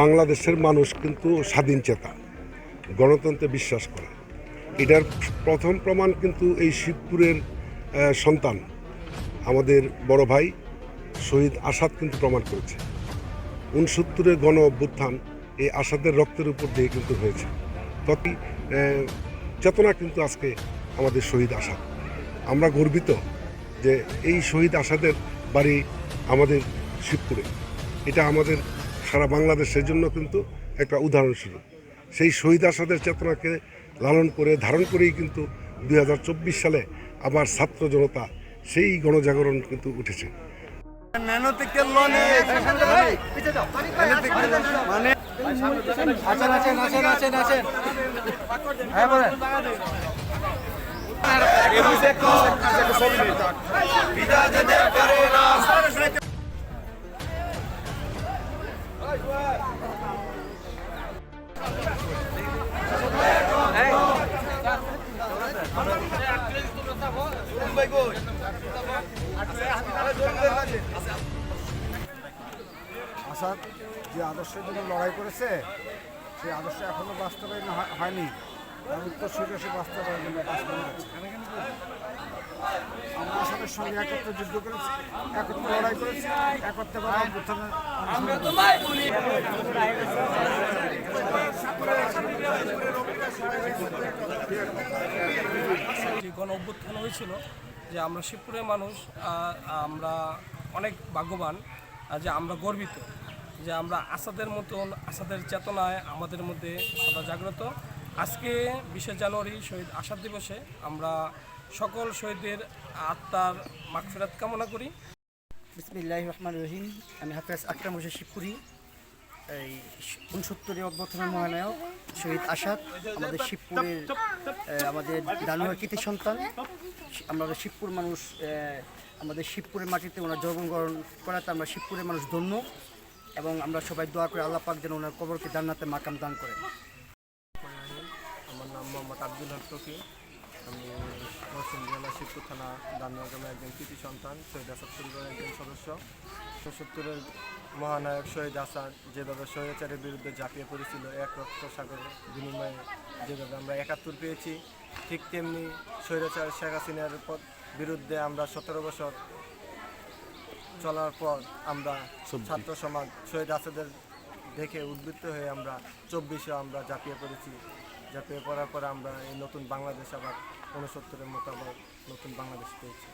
বাংলাদেশের মানুষ কিন্তু স্বাধীন চেতা, গণতন্ত্রে বিশ্বাস করে। এটার প্রথম প্রমাণ কিন্তু এই শিবপুরের সন্তান, আমাদের বড় ভাই শহীদ আসাদ কিন্তু প্রমাণ করেছে। উনসত্তরের গণ অভ্যুত্থান এই আসাদের রক্তের উপর দিয়ে কিন্তু হয়েছে। ততই চেতনা কিন্তু আজকে আমাদের শহীদ আসাদ। আমরা গর্বিত যে এই শহীদ আসাদের বাড়ি আমাদের শিবপুরে। এটা আমাদের সারা বাংলাদেশের জন্য কিন্তু একটা উদাহরণ ছিল সেই শহীদ আসাদের চেতনাকে লালন করে, ধারণ করেই কিন্তু দু হাজার চব্বিশ সালে আবার ছাত্র জনতা সেই গণজাগরণ কিন্তু উঠেছে। আছেন আছেন আছেন আছেন আছেন হ্যাঁ বলেন। আসাদ যে আদর্শের জন্য লড়াই করেছে, সেই আদর্শ এখনও বাস্তবায়ন হয়নি। তার উত্তর সুরে সে বাস্তবায়ন জন্য কাজ করে যাচ্ছে। আমরা আসাদের সঙ্গে একত্রে যুদ্ধ করেছি, একত্রে লড়াই করেছি, একত্রে করে যে গণ অভ্যুত্থান হয়েছিল যে আমরা শিবপুরের মানুষ আমরা অনেক ভাগ্যবান যে আমরা গর্বিত। যে আমরা আসাদের মতন আসাদের চেতনায় আমাদের মধ্যে সদা জাগ্রত। আজকে বিশে জানুয়ারি শহীদ আসাদ দিবসে আমরা সকল শহীদদের আত্মার মাগফিরাত কামনা করি। বিসমিল্লাহ রহমান রহিম। আমি হাফেজ আকরাম হোসেন শিবপুরি এই উনসত্তরের অভ্যর্থনের মহানায়ক শহীদ আসাদ আমাদের শিবপুরের আমাদের দানুয়ার কৃতি সন্তান আমাদের শিবপুর মানুষ আমাদের শিবপুরের মাটিতে ওনার জন্মগ্রহণ করাতে আমরা শিবপুরের মানুষ ধন্য। এবং আমরা সবাই দোয়া করে আল্লাহ পাক যেন ওনার কবরকে জান্নাতে মাকাম দান করেন আমার নাম মোহাম্মদ আব্দুল হক আমি পশ্চিম জেলা শিবপুর থানা দামিয়া গ্রামের একজন কৃতি সন্তান, শহীদ আসাদ পরিবারের একজন সদস্য। সত্তরের মহানায়ক শহীদ আসাদ যেভাবে স্বৈরাচারের বিরুদ্ধে ঝাঁপিয়ে পড়েছিল, এক রক্ত সাগরের বিনিময়ে যেভাবে আমরা একাত্তর পেয়েছি, ঠিক তেমনি স্বৈরাচার শেখ হাসিনার বিরুদ্ধে আমরা সতেরো বছর চলার পর আমরা ছাত্র সমাজ শহীদ আসাদের দেখে উদ্বৃত্ত হয়ে আমরা চব্বিশে আমরা ঝাঁপিয়ে পড়েছি। ঝাঁপিয়ে পড়ার পর আমরা এই নতুন বাংলাদেশ আবার ঊনসত্তরের মতো আবার নতুন বাংলাদেশ পেয়েছি।